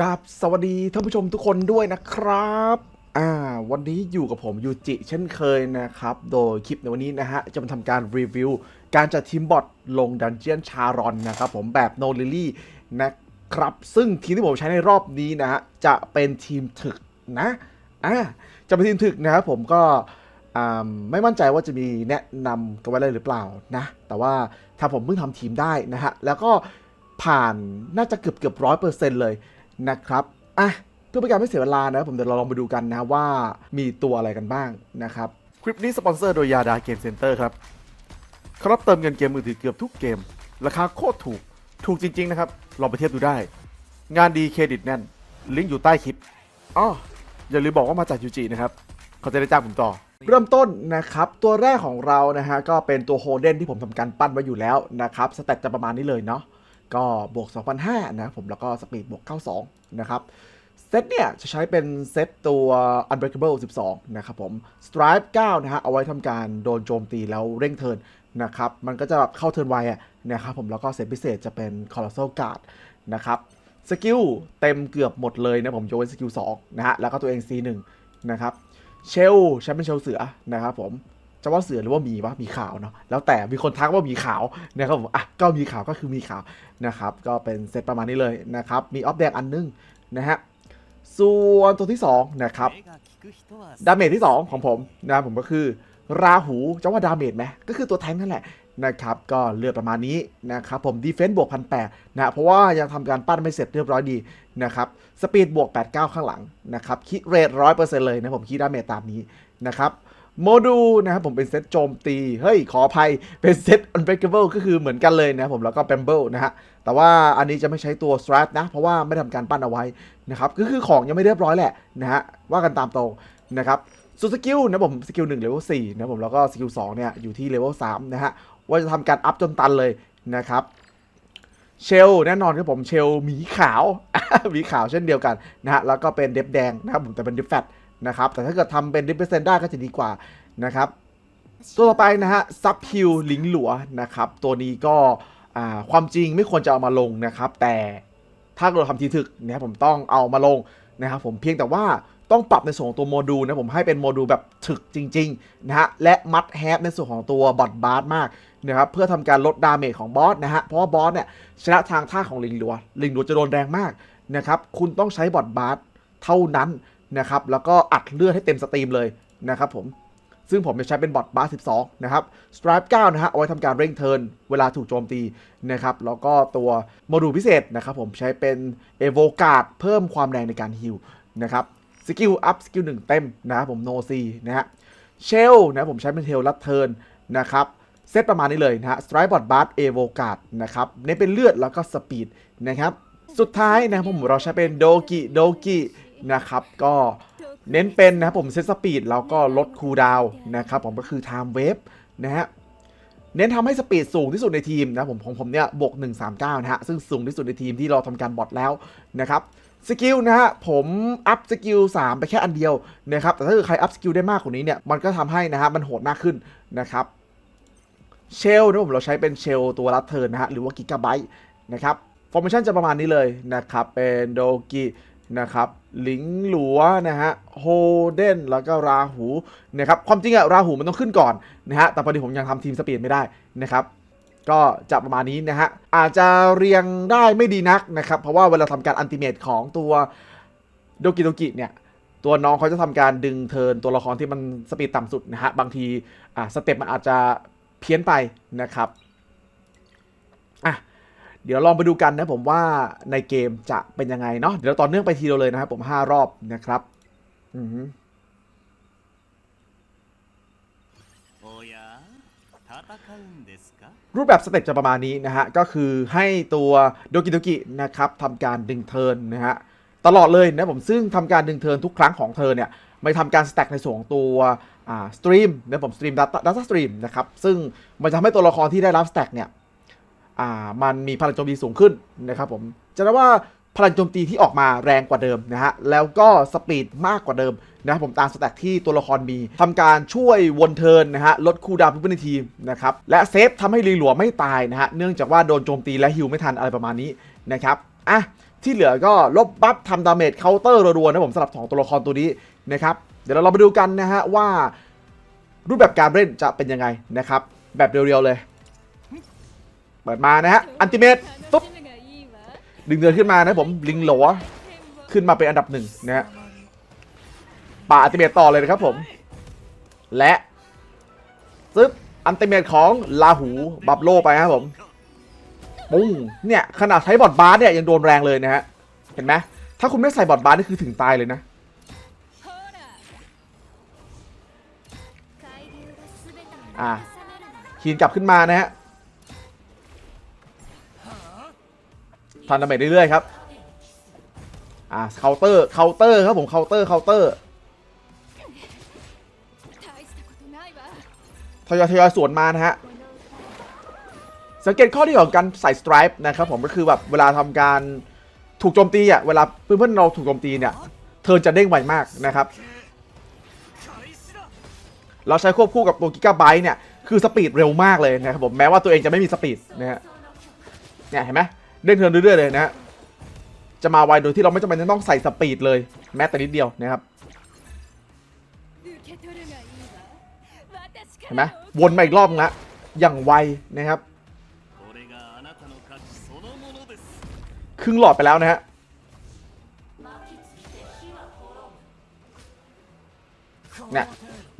กับสวัสดีท่านผู้ชมทุกคนด้วยนะครับ อ่า วันนี้อยู่กับผมยูจิเช่นเคยนะครับ โดยคลิปในวันนี้นะฮะ จะมาทำการรีวิว การจัดทีมบอทลงดันเจียนชารอนนะครับผมแบบโนลิลี่นะครับ ซึ่งทีมที่ผมใช้ในรอบนี้นะฮะ จะเป็นทีมถึกนะ อ่า จะเป็นทีมถึกนะครับผมก็อ่าไม่มั่นใจว่าจะมีแนะนำกันไว้เลยหรือเปล่านะ แต่ว่าถ้าผมเพิ่งทำทีมได้นะฮะ แล้วก็ผ่านน่าจะเกือบเกือบร้อยเปอร์เซ็นต์เลย นะครับอะเพื่อเป็นการไม่เสียเวลานะผมเดี๋ยวเราลองไปดูกันนะว่ามีตัวอะไรกันบ้างนะครับ คลิปนี้สปอนเซอร์โดยยาดาเกมเซ็นเตอร์ครับเขารับเติมเงินเกมมือถือเกือบทุกเกม ราคาโคตรถูกถูกจริง ๆ นะครับ ลองไปเทียบดูได้ งานดีเครดิตแน่น ลิงก์อยู่ใต้คลิปอ๋ออย่าลืมบอกว่ามาจากยูจินะครับเขาจะได้จ้างผมต่อ เริ่มต้นนะครับ ตัวแรกของเรานะฮะก็เป็นตัวโฮเดนที่ผมทำการปั้นไว้อยู่แล้วนะครับสเตตจะประมาณนี้เลยเนาะ ก็บวก 2,500 นะครับผมแล้วก็สปีดบวก 92 นะครับ เซตเนี่ย จะใช้เป็นเซตตัว Unbreakable 12 นะครับผม Stripe 9 นะฮะ เอาไว้ทำการโดนโจมตีแล้วเร่งเทิร์นนะครับ มันก็จะแบบเข้าเทิร์นไวอะนะครับผมแล้วก็เซตพิเศษจะเป็น Colossal Guard นะครับสกิลเต็มเกือบหมดเลยนะผมยกเว้นสกิล2นะฮะแล้วก็ตัวเอง C1 นะครับเชลใช้เป็นเชลเสือนะครับผม จะว่าเสือหรือว่ามีวะมีขาวเนาะแล้วแต่มีคนทักว่ามีขาวนะครับผมอะก็มีขาวก็คือมีขาวนะครับก็เป็นเซตประมาณนี้เลยนะครับมีออฟแดงอันนึงนะฮะส่วนตัวที่2นะครับดาเมจที่ 2 ของผมนะผมก็คือ ราหูจะว่าดาเมจไหมก็คือตัวแทงนั่นแหละนะครับก็เลือดประมาณนี้นะครับผมดีเฟนซ์บวกพันแนะเพราะว่ายังทำการปั้นไม่เสร็จเรียบร้อยดีนะครับสปีดบวก 89 ข้างหลังนะครับคิดเรทร้อยเปอร์เซ็นต์เลยนะผมคิดดาเมจตามนี้นะครับ โมดูลนะครับผมเป็นเซตโจมตี เฮ้ย ขออภัยเป็นเซต unbreakable ก็คือเหมือนกันเลยนะผมแล้วก็ b a m b l e นะฮะ แต่ว่าอันนี้จะไม่ใช้ตัว strat นะ เพราะว่าไม่ทำการปั้นเอาไว้นะครับ ก็คือของยังไม่เรียบร้อยแหละนะฮะ ว่ากันตามตรงนะครับส่วนสกิลนะผมสกิล1เลเวล4นะผมแล้วก็สกิล2เนี่ยอยู่ที่เลเวล3นะฮะ ว่าจะทำการอัพจนตันเลยนะครับเชลแน่นอนครับผมเชลหมีขาวหมีขาวเช่นเดียวกันนะฮะแล้วก็เป็นเดฟแดงนะครับผมแต่เป็นเดฟแฟต นะครับ แต่ถ้าเกิดทำเป็นดิเปอร์เซนต์ได้ก็จะดีกว่านะครับ ตัวต่อไปนะฮะซับฮิลลิงหลัวนะครับ ตัวนี้ก็ความจริงไม่ควรจะเอามาลงนะครับ แต่ถ้าเราทำทีถึกเนะครับผมต้องเอามาลงนะครับผมเพียงแต่ว่าต้องปรับในส่วนของตัวโมดูลนะผมให้เป็นโมดูลแบบถึกจริงๆนะฮะและมัดแฮปในส่วนของตัวบอทบาร์มากนะครับเพื่อทำการลดดาเมจของบอสนะฮะเพราะว่าบอสเนี่ยชนะทางท่าของลิงหลัวลิงหลัวจะโดนแรงมากนะครับคุณต้องใช้บอทบาร์เท่านั้น นะครับ แล้วก็อัดเลือดให้เต็มสตรีมเลยนะครับผม ซึ่งผมจะใช้เป็นบอทบาร์12 นะครับสไตรป์9นะฮะ เอาไว้ทำการเร่งเทิร์นเวลาถูกโจมตีนะครับ แล้วก็ตัวโมดูลพิเศษนะครับผมใช้เป็นเอโวกาดเพิ่มความแรงในการฮิลนะครับสกิลอัพสกิลหนึ่งเต็มนะครับผมโนซีนะฮะเชลนะผมใช้เป็นเทลลัดเทิร์นนะครับเซตประมาณนี้เลยนะฮะสไตร์บอดบาร์เอโวกาดนะครับเน้นเป็นเลือดแล้วก็สปีดนะครับ สุดท้ายนะครับผมเราใช้เป็นโดกิโดกิ นะครับก็เน้นเป็นนะครับผมเซตสปีดแล้วก็ลดคูลดาวน์นะครับผมก็คือไทม์เวฟนะฮะเน้นทำให้สปีดสูงที่สุดในทีมนะผมของผมเนี่ยบวก139 นะฮะ ซึ่งสูงที่สุดในทีมที่เราทำการบอทแล้วนะครับสกิลนะฮะผมอัพสกิล3ไปแค่อันเดียวนะครับแต่ถ้าเกิดใครอัพสกิลได้มากกว่านี้เนี่ยมันก็ทำให้นะฮะมันโหดมากขึ้นนะครับเชลนะผมเราใช้เป็นเชลตัวรัดเทิร์นนะฮะหรือว่ากิกะไบต์นะครับฟอร์มชันจะประมาณนี้เลยนะครับเป็นโดกิ นะครับหลิงหลัวนะฮะโฮเดนแล้วก็ราหูนะครับความจริงอะราหูมันต้องขึ้นก่อนนะฮะแต่พอดีผมยังทำทีมสปีดไม่ได้นะครับก็จะประมาณนี้นะฮะอาจจะเรียงได้ไม่ดีนักนะครับเพราะว่าเวลาทำการอันติเมตของตัวโดกิโดกิเนี่ยตัวน้องเขาจะทำการดึงเทินตัวละครที่มันสปีดต่ำสุดนะฮะ บางทีอ่าสเต็ปมันอาจจะเพี้ยนไปนะครับ อะ เดี๋ยวลองไปดูกันนะผมว่าในเกมจะเป็นยังไงเนาะเดี๋ยวต่อเนื่องไปทีเดียวเลยนะครับผม 5 รอบนะครับอือรูปแบบสเต็ปจะประมาณนี้นะฮะ ก็คือให้ตัวโดกิโดกินะครับทำการดึงเทิร์นนะฮะ ตลอดเลยนะผมซึ่งทำการดึงเทิร์นทุกครั้งของเธอเนี่ยไม่ทำการสแต็กในส่วนของตัวสตรีมนะผมสตรีมดัตต้าสตรีมนะครับ ซึ่งมันจะทำให้ตัวละครที่ได้รับสแต็กเนี่ย อ่ามันมีพลังโจมตีสูงขึ้นนะครับผมจะได้ว่าพลังโจมตีที่ออกมาแรงกว่าเดิมนะฮะ แล้วก็สปีดมากกว่าเดิมนะครับผมตามสแต็กที่ตัวละครมีทำการช่วยวนเทิร์นนะฮะ ลดคูดาวน์ผู้เล่นในทีมนะครับ และเซฟทำให้ลีหลัวไม่ตายนะฮะ เนื่องจากว่าโดนโจมตีและฮิวไม่ทันอะไรประมาณนี้นะครับ อะ ที่เหลือก็ลบบัฟทำดาเมจเคาน์เตอร์รัวๆนะผมสำหรับสองตัวละครตัวนี้นะครับ เดี๋ยวเรามาดูกันนะฮะว่า รูปแบบการเล่นจะเป็นยังไงนะครับ แบบเรียวๆเลย เปิดมานะฮะ อันติเมตปุ๊บดึงเดินขึ้นมานะผม ลิงหลวขึ้นมาเป็นอันดับหนึ่งนะฮะป่าอันติเมตต่อเลยนะครับผม และซึบอันติเมตของลาหูบับโลไปครับผมปุ้งเนี่ยขนาดใช้บอดบาร์เนี่ยยังโดนแรงเลยนะฮะ เห็นไหมถ้าคุณไม่ใส่บอดบาร์นี่คือถึงตายเลยนะอะคีนกลับขึ้นมานะฮะ ทันดาเมจเรื่อยๆครับอ่าเคาน์เตอร์เคาน์เตอร์ครับผมเคาน์เตอร์เคาน์เตอร์ทยอยทยอยสวนมานะฮะสังเกตข้อดีของการใส่สไตรป์นะครับผมก็คือแบบเวลาทำการถูกโจมตีอะเวลาเพื่อนๆเราถูกโจมตีเนี่ยเทิร์นจะเด้งไวมากนะครับ เราใช้ควบคู่กับตัวกิกะไบต์เนี่ยคือสปีดเร็วมากเลยนะครับผมแม้ว่าตัวเองจะไม่มีสปีดนะฮะเนี่ยเห็นไหม เล่นเทินเรื่อยๆเลยนะจะมาไวโดยที่เราไม่จำเป็นต้องใส่สปีดเลยแม้แต่นิดเดียวนะครับเห็นไหมวนมาอีกรอบนะอย่างไวนะครับ ครึ่งหลอดไปแล้วนะฮะเนี่ย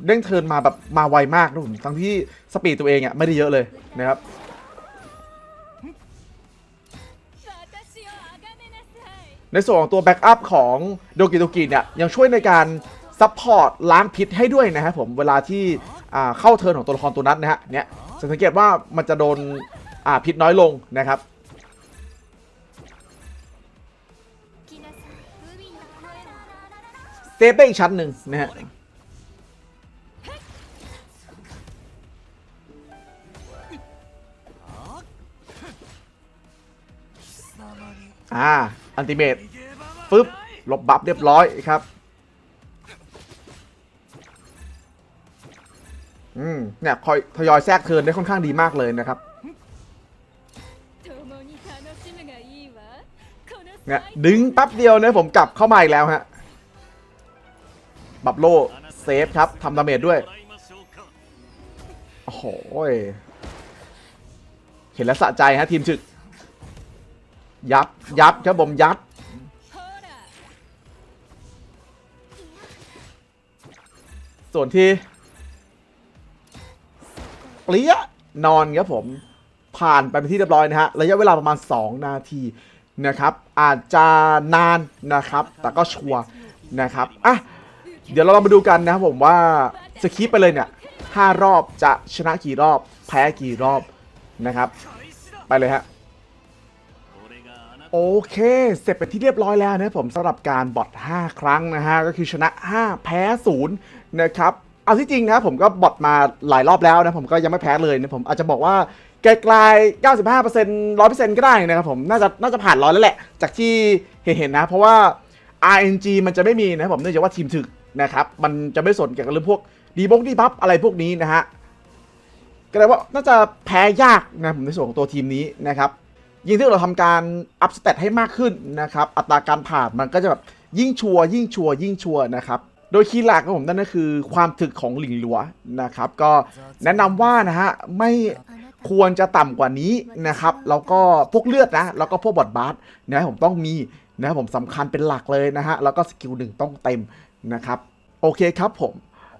เด้งเทินมาแบบมาไวมากนะผมทั้งที่สปีดตัวเองอะไม่ได้เยอะเลยนะครับ ในส่วนของตัวแบ็กอัพของโดกิโดกิเนี่ยยังช่วยในการซัพพอร์ตล้างพิษให้ด้วยนะครับผมเวลาที่เข้าเทิร์นของตัวละครตัวนั้นนะฮะเนี่ยสังเกตว่ามันจะโดนพิษน้อยลงนะครับเซฟได้อีกชั้นหนึ่งนะฮะอ่า อันติเมตปึ๊บลบบัฟเรียบร้อยครับ อืม เนี่ยคอยทยอยแทรกเทินได้ค่อนข้างดีมากเลยนะครับเนี่ยดึงปั๊บเดียวเนี่ยผมกลับเข้ามาอีกแล้วฮะ บับโลเซฟครับทำดาเมจด้วย โอ้โห เห็นแล้วสะใจฮะทีมฉึก ยับ ยับครับผมยับ ส่วนที่เปลี้ยนอนครับผม ผ่านไปเปที่เรียบร้อยนะฮะ ระยะเวลาประมาณ 2 นาทีนะครับ อาจจะนานนะครับ แต่ก็ชัวร์นะครับ อะ เดี๋ยวเราลองมาดูกันนะครับผมว่าสกีปไปเลยเนี่ยห้ารอบจะชนะกี่รอบ แพ้กี่รอบนะครับ ไปเลยฮะ โอเค เสร็จเป็นที่เรียบร้อยแล้วนะผมสำหรับการบอท5 ครั้งนะฮะ ก็คือชนะ 5 แพ้ 0 นะครับ เอาที่จริงนะผมก็บอทมาหลายรอบแล้วนะ ผมก็ยังไม่แพ้เลยนะ ผมอาจจะบอกว่าไกลๆ95% 100%ก็ได้นะครับผม น่าจะน่าจะผ่านร้อยแล้วแหละ จากที่เห็นๆนะ เพราะว่า RNG มันจะไม่มีนะผมเนื่องจากว่าทีมถึกนะครับ มันจะไม่สนเกี่ยวกับเรื่องพวกดีบงดีบัฟอะไรพวกนี้นะฮะก็เลยว่าน่าจะแพ้ยากนะผมในส่วนของตัวทีมนี้นะครับ ยิ่งที่เราทำการอัพสเตตให้มากขึ้นนะครับ อัตราการผ่านมันก็จะแบบยิ่งชัวร์ยิ่งชัวร์ยิ่งชัวร์นะครับ โดยคีย์หลักของผมนั่นก็คือความถึกของหลิงหลัวนะครับ ก็แนะนำว่านะฮะไม่ควรจะต่ำกว่านี้นะครับแล้วก็พวกเลือดนะแล้วก็พวกบอดบาร์นะผมต้องมีนะผมสำคัญเป็นหลักเลยนะฮะแล้วก็สกิลหนึ่งต้องเต็มนะครับ โอเคครับผม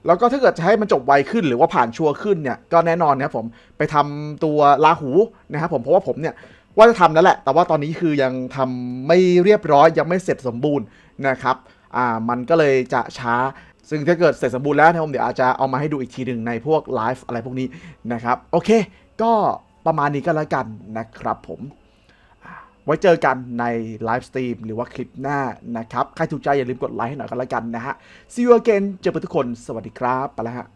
แล้วก็ถ้าเกิดจะให้มันจบไวขึ้นหรือว่าผ่านชัวร์ขึ้นเนี่ยก็แน่นอนนะครับผมไปทำตัวลาหูนะครับผมเพราะว่าผมเนี่ย ว่าจะทำแล้วแหละ แต่ว่าตอนนี้คือยังทำไม่เรียบร้อยยังไม่เสร็จสมบูรณ์นะครับอ่ามันก็เลยจะช้า ซึ่งถ้าเกิดเสร็จสมบูรณ์แล้วนะครับผมเดี๋ยวอาจจะเอามาให้ดูอีกทีหนึ่งในพวกไลฟ์อะไรพวกนี้นะครับโอเค ก็ประมาณนี้ก็แล้วกันนะครับผมไว้เจอกันในไลฟ์สตรีมหรือว่าคลิปหน้านะครับ ใครถูกใจอย่าลืมกดไลค์ให้หน่อยก็แล้วกันนะฮะ See you again เจอกันทุกคน สวัสดีครับ ไปแล้วฮะ